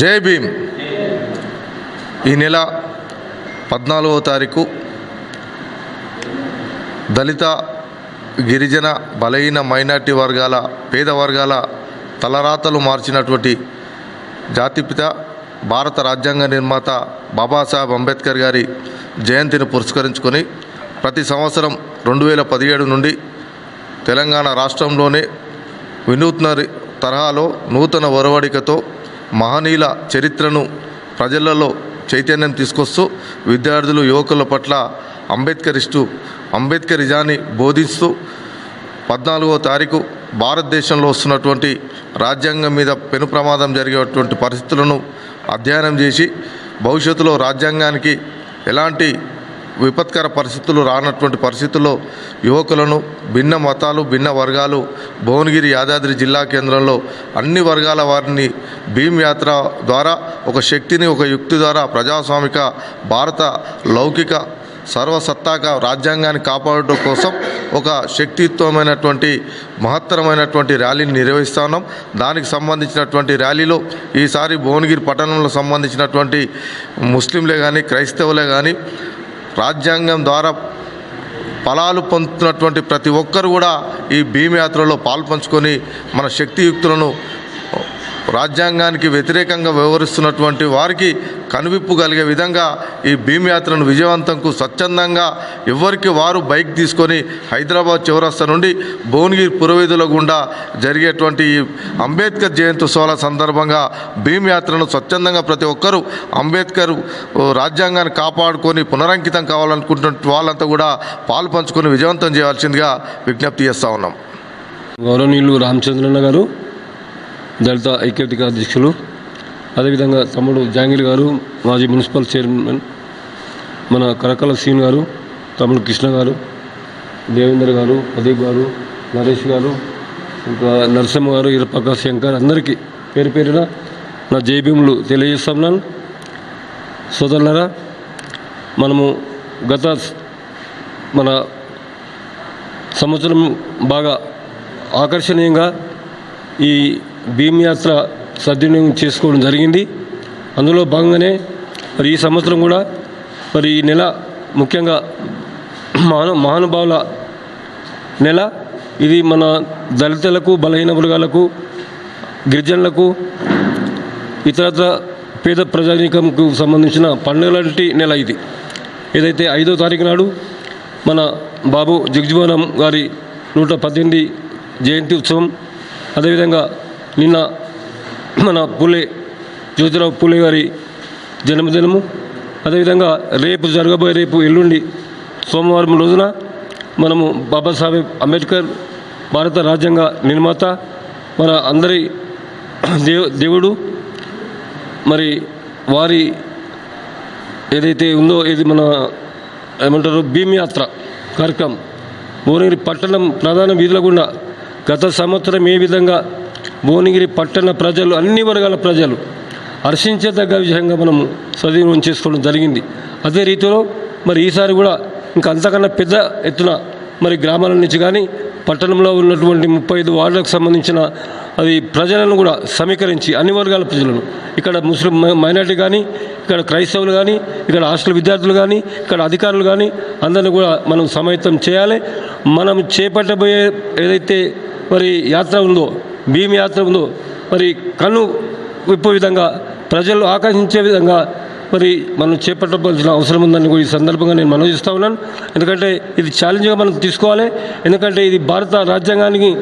జై భీమ్. ఈ నెల పద్నాలుగవ తారీఖు దళిత గిరిజన బలహీన మైనార్టీ వర్గాల పేద వర్గాల తలరాతలు మార్చినటువంటి జాతిపిత భారత రాజ్యాంగ నిర్మాత బాబాసాహెబ్ అంబేద్కర్ గారి జయంతిని పురస్కరించుకొని ప్రతి సంవత్సరం రెండు వేల పదిహేడు నుండి తెలంగాణ రాష్ట్రంలోనే వినూత్న తరహాలో నూతన ఒరవడికతో మహనీయుల చరిత్రను ప్రజలలో చైతన్యం తీసుకొస్తూ విద్యార్థులు యువకుల పట్ల అంబేద్కరిస్టు అంబేద్కరిజాన్ని బోధిస్తూ పద్నాలుగో తారీఖు భారతదేశంలో వస్తున్నటువంటి రాజ్యాంగం మీద పెను ప్రమాదం జరిగేటువంటి పరిస్థితులను అధ్యయనం చేసి భవిష్యత్తులో రాజ్యాంగానికి ఎలాంటి విపత్కర పరిస్థితులు రానటువంటి పరిస్థితుల్లో యువకులను భిన్న మతాలు భిన్న వర్గాలు భువనగిరి యాదాద్రి జిల్లా కేంద్రంలో అన్ని వర్గాల వారిని భీమ్ యాత్ర ద్వారా ఒక శక్తిని ఒక యుక్తి ద్వారా ప్రజాస్వామిక భారత లౌకిక సర్వసత్తాక రాజ్యాంగాన్ని కాపాడటం కోసం ఒక శక్తియుక్తమైనటువంటి మహత్తరమైనటువంటి ర్యాలీని నిర్వహిస్తా ఉన్నాం. దానికి సంబంధించినటువంటి ర్యాలీలో ఈసారి భువనగిరి పట్టణంలో సంబంధించినటువంటి ముస్లింలే కానీ క్రైస్తవులే కానీ రాజ్యాంగం ద్వారా ఫలాలు పొందుతున్నటువంటి ప్రతి ఒక్కరు కూడా ఈ భీమయాత్రలో పాల్పంచుకొని మన శక్తియుక్తులను రాజ్యాంగానికి వ్యతిరేకంగా వ్యవహరిస్తున్నటువంటి వారికి కనువిప్పు కలిగే విధంగా ఈ భీమ్ యాత్రను విజయవంతంకు స్వచ్ఛందంగా ఎవరికి వారు బైక్ తీసుకొని హైదరాబాద్ చౌరస్తా నుండి భువనగిరి పురవేదుల గుండా జరిగేటువంటి ఈ అంబేద్కర్ జయంత్యోత్సవాల సందర్భంగా భీమ్ యాత్రను స్వచ్ఛందంగా ప్రతి ఒక్కరూ అంబేద్కర్ రాజ్యాంగాన్ని కాపాడుకొని పునరంకితం కావాలనుకుంటున్న వాళ్ళంతా కూడా పాలు పంచుకొని విజయవంతం చేయాల్సిందిగా విజ్ఞప్తి చేస్తూ ఉన్నాం. గౌరవనీయులు రామచంద్రన్న గారు దళిత ఐక్యతిక అధ్యక్షులు. అదేవిధంగా తమ్ముడు జాంగీర్ గారు మాజీ మున్సిపల్ చైర్మన్ మన కరకల సీన్ గారు తమ్ముడు కృష్ణ గారు దేవేందర్ గారు ప్రదీప్ గారు నరేష్ గారు ఇంకా నరసింహ గారు ఇరపక్క శంకర్ అందరికీ పేరు పేరున నా జైభీములు తెలియజేస్తున్నాను. సోదరులరా మనము గత మన సంవత్సరం బాగా ఆకర్షణీయంగా ఈ భీమ్ యాత్ర సద్వినియోగం చేసుకోవడం జరిగింది. అందులో భాగంగానే మరి ఈ సంవత్సరం కూడా మరి ఈ నెల ముఖ్యంగా మహాను మహానుభావుల నెల. ఇది మన దళితులకు బలహీన వర్గాలకు గిరిజనులకు ఇతరత్ర పేద ప్రజానీకంకు సంబంధించిన పండుగలాంటి నెల ఇది. ఏదైతే ఐదో తారీఖు నాడు మన బాబు జగజీవనం గారి నూట పద్దెనిమిది జయంతి ఉత్సవం అదేవిధంగా నిన్న మన పులే జ్యోతిరావు పులే గారి జన్మదినము. అదేవిధంగా రేపు జరగబోయే రేపు ఎల్లుండి సోమవారం రోజున మనము బాబాసాహెబ్ అంబేద్కర్ భారత రాజ్యాంగ నిర్మాత మన అందరి దే దేవుడు మరి వారి ఏదైతే ఉందో ఇది మన ఏమంటారు భీమయాత్ర కార్యక్రమం. భువనగిరి పట్టణం ప్రధాన వీధుల గుండా గత సంవత్సరం ఏ విధంగా భువనగిరి పట్టణ ప్రజలు అన్ని వర్గాల ప్రజలు హర్షించదగ్గ విషయంగా మనం సద్వినియోగం చేసుకోవడం జరిగింది. అదే రీతిలో మరి ఈసారి కూడా ఇంకా అంతకన్నా పెద్ద ఎత్తున మరి గ్రామాల నుంచి కానీ పట్టణంలో ఉన్నటువంటి ముప్పై ఐదు వార్డులకు సంబంధించిన అది ప్రజలను కూడా సమీకరించి అన్ని వర్గాల ప్రజలను ఇక్కడ ముస్లిం మైనార్టీ మైనారిటీ కానీ ఇక్కడ క్రైస్తవులు కానీ ఇక్కడ హాస్టల్ విద్యార్థులు కానీ ఇక్కడ అధికారులు కానీ అందరిని కూడా మనం సమైతం చేయాలి. మనం చేపట్టబోయే ఏదైతే మరి యాత్ర ఉందో భీమ్ యాత్రను మరి కన్ను విప్పు విధంగా ప్రజలు ఆకర్షించే విధంగా మరి మనం చేపట్టవలసిన అవసరం ఉందని కూడా ఈ సందర్భంగా నేను మనోజిస్తూ ఉన్నాను. ఎందుకంటే ఇది ఛాలెంజ్గా మనం తీసుకోవాలి. ఎందుకంటే ఇది భారత రాజ్యాంగానికి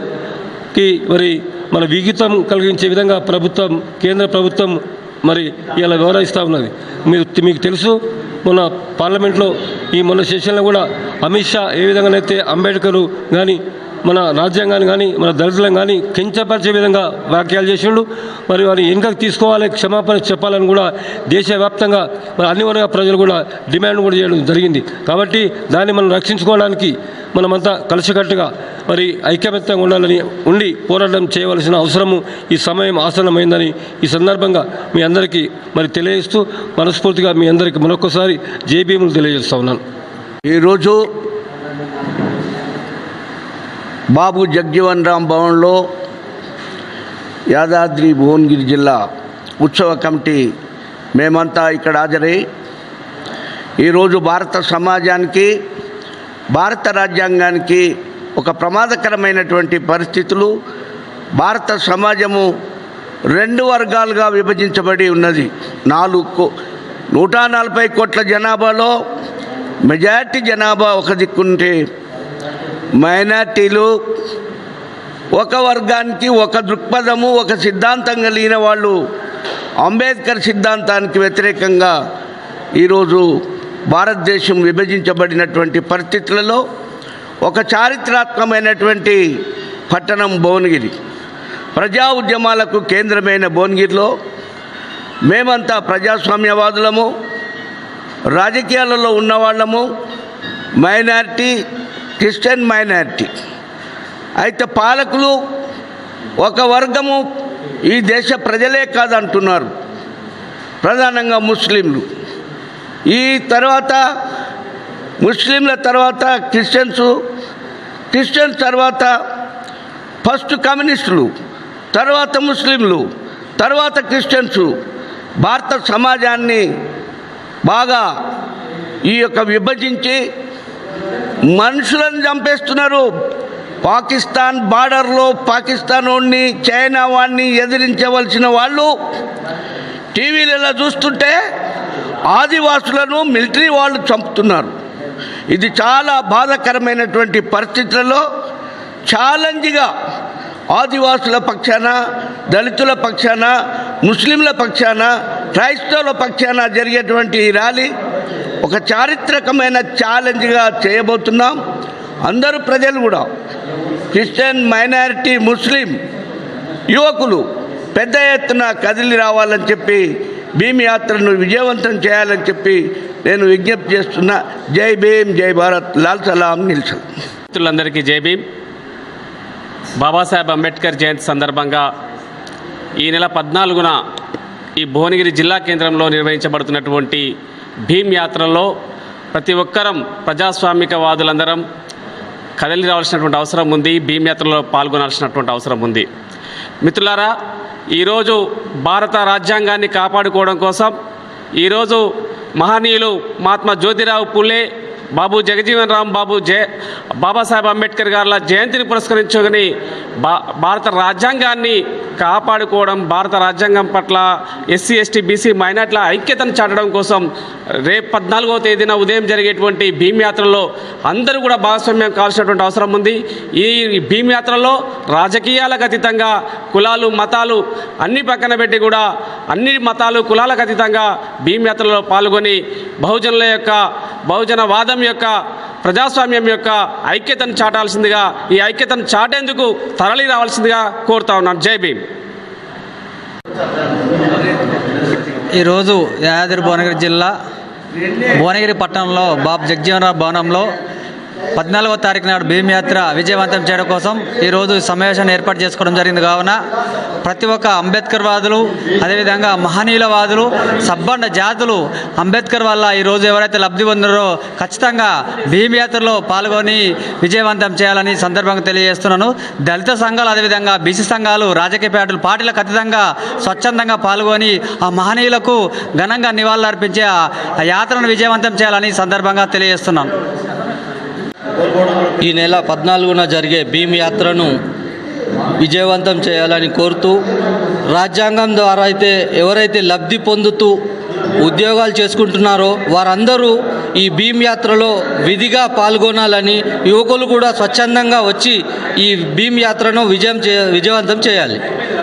మరి మన విగితం కలిగించే విధంగా ప్రభుత్వం కేంద్ర ప్రభుత్వం మరి ఇలా వివరిస్తూ ఉన్నది. మీరు మీకు తెలుసు మొన్న పార్లమెంట్లో ఈ మొన్న సెషన్లో కూడా అమిత్ షా ఏ విధంగానైతే అంబేద్కర్ కానీ మన రాజ్యాంగాన్ని కానీ మన దళితులను కానీ కించపరిచే విధంగా వ్యాఖ్యలు చేసిండు. మరి వారిని వెనుకకు తీసుకోవాలి క్షమాపణ చెప్పాలని కూడా దేశవ్యాప్తంగా మరి అన్ని వర్గ ప్రజలు కూడా డిమాండ్ కూడా చేయడం జరిగింది. కాబట్టి దాన్ని మనం రక్షించుకోవడానికి మనమంతా కలిసికట్టుగా మరి ఐక్యమత్యంగా ఉండాలని ఉండి పోరాటం చేయవలసిన అవసరము ఈ సమయం ఆసన్నమైందని ఈ సందర్భంగా మీ అందరికీ మరి తెలియజేస్తూ మనస్ఫూర్తిగా మీ అందరికీ మరొకసారి జేబీఎంలు తెలియజేస్తా ఉన్నాను. ఈరోజు బాబు జగ్జీవన్ రామ్ భవన్లో యాదాద్రి భువనగిరి జిల్లా ఉత్సవ కమిటీ మేమంతా ఇక్కడ హాజరై ఈరోజు భారత సమాజానికి భారత రాజ్యాంగానికి ఒక ప్రమాదకరమైనటువంటి పరిస్థితులు భారత సమాజము రెండు వర్గాలుగా విభజించబడి ఉన్నది. నాలుగు కో- నూట నలభై కోట్ల జనాభాలో మెజారిటీ జనాభా ఒక దిక్కుంటే మైనార్టీలు ఒక వర్గానికి ఒక దృక్పథము ఒక సిద్ధాంతం కలిగిన వాళ్ళు అంబేద్కర్ సిద్ధాంతానికి వ్యతిరేకంగా ఈరోజు భారతదేశం విభజించబడినటువంటి పరిస్థితులలో ఒక చారిత్రాత్మకమైనటువంటి పట్టణం భువనగిరి. ప్రజా ఉద్యమాలకు కేంద్రమైన భువనగిరిలో మేమంతా ప్రజాస్వామ్యవాదులము రాజకీయాలలో ఉన్నవాళ్ళము మైనార్టీ క్రిస్టియన్ మైనారిటీ. అయితే పాలకులు ఒక వర్గము ఈ దేశ ప్రజలే కాదంటున్నారు. ప్రధానంగా ముస్లింలు. ఈ తర్వాత ముస్లింల తర్వాత క్రిస్టియన్స్ క్రిస్టియన్స్ తర్వాత ఫస్ట్ కమ్యూనిస్టులు తర్వాత ముస్లింలు తర్వాత క్రిస్టియన్స్. భారత సమాజాన్ని బాగా ఈ యొక్క విభజించి మనుషులను చంపేస్తున్నారు. పాకిస్తాన్ బార్డర్లో పాకిస్తాన్ వాడిని చైనా వాడిని ఎదిరించవలసిన వాళ్ళు టీవీలలో చూస్తుంటే ఆదివాసులను మిలిటరీ వాళ్ళు చంపుతున్నారు. ఇది చాలా బాధాకరమైనటువంటి పరిస్థితులలో ఛాలెంజ్గా ఆదివాసుల పక్షాన దళితుల పక్షాన ముస్లింల పక్షాన క్రైస్తవుల పక్షాన జరిగేటువంటి ఈ ర్యాలీ ఒక చారిత్రకమైన ఛాలెంజ్గా చేయబోతున్నాం. అందరూ ప్రజలు కూడా క్రిస్టియన్ మైనారిటీ ముస్లిం యువకులు పెద్ద ఎత్తున కదిలి రావాలని చెప్పి భీమయాత్రను విజయవంతం చేయాలని చెప్పి నేను విజ్ఞప్తి చేస్తున్నా. జై భీమ్ జై భారత్. లాల్ సలాం నిల్సన్ మిత్రులందరికీ జై భీమ్. బాబాసాహెబ్ అంబేద్కర్ జయంతి సందర్భంగా ఈ నెల పద్నాలుగున ఈ భువనగిరి జిల్లా కేంద్రంలో నిర్వహించబడుతున్నటువంటి భీమ్ యాత్రలో ప్రతి ఒక్కరం ప్రజాస్వామికవాదులందరం కదలి రావాల్సినటువంటి అవసరం ఉంది భీమ్ యాత్రలో పాల్గొనాల్సినటువంటి అవసరం ఉంది. మిత్రులారా ఈరోజు భారత రాజ్యాంగాన్ని కాపాడుకోవడం కోసం ఈరోజు మహనీయులు మహాత్మా జ్యోతిరావు పూలే బాబు జగజీవన్ రామ్ బాబు జయ బాబాసాహెబ్ అంబేద్కర్ గారుల జయంతిని పురస్కరించుకొని భా భారత రాజ్యాంగాన్ని కాపాడుకోవడం భారత రాజ్యాంగం పట్ల ఎస్సీ ఎస్టీ బీసీ మైనార్టీల ఐక్యతను చాటడం కోసం రేపు పద్నాలుగవ తేదీన ఉదయం జరిగేటువంటి భీమ్ యాత్రలో అందరూ కూడా భాగస్వామ్యం కావాల్సినటువంటి అవసరం ఉంది. ఈ భీమ్ యాత్రలో రాజకీయాలకు అతీతంగా కులాలు మతాలు అన్ని పక్కన పెట్టి కూడా అన్ని మతాలు కులాలకు అతీతంగా భీమ్ యాత్రలో పాల్గొని బహుజనుల యొక్క బహుజన వాదం యొక్క ప్రజాస్వామ్యం యొక్క ఐక్యతను చాటాల్సిందిగా ఈ ఐక్యతను చాటేందుకు తరలి రావాల్సిందిగా కోరుతా ఉన్నాను జై భీమ్. ఈరోజు యాదాద్రి భువనగిరి జిల్లా భువనగిరి పట్టణంలో బాబు జగజీవనరావు భవనంలో పద్నాలుగో తారీఖు నాడు భీమయాత్ర విజయవంతం చేయడం కోసం ఈరోజు సమావేశాన్ని ఏర్పాటు చేసుకోవడం జరిగింది. కావున ప్రతి ఒక్క అంబేద్కర్ వాదులు అదేవిధంగా మహనీయుల వాదులు సబ్బండ జాతులు అంబేద్కర్ వల్ల ఈరోజు ఎవరైతే లబ్ధి పొందారో ఖచ్చితంగా భీమయాత్రలో పాల్గొని విజయవంతం చేయాలని సందర్భంగా తెలియజేస్తున్నాను. దళిత సంఘాలు అదేవిధంగా బీసీ సంఘాలు రాజకీయ పార్టీలు పార్టీలకు అతీతంగా స్వచ్ఛందంగా పాల్గొని ఆ మహనీయులకు ఘనంగా నివాళులర్పించే ఆ ఆ యాత్రను విజయవంతం చేయాలని సందర్భంగా తెలియజేస్తున్నాను. ఈ నెల పద్నాలుగున జరిగే భీమ్ యాత్రను విజయవంతం చేయాలని కోరుతూ రాజ్యాంగం ద్వారా అయితే ఎవరైతే లబ్ధి పొందుతూ ఉద్యోగాలు చేసుకుంటున్నారో వారందరూ ఈ భీమ్ యాత్రలో విధిగా పాల్గొనాలని యువకులు కూడా స్వచ్ఛందంగా వచ్చి ఈ భీమ్ యాత్రను విజయం విజయవంతం చేయాలి.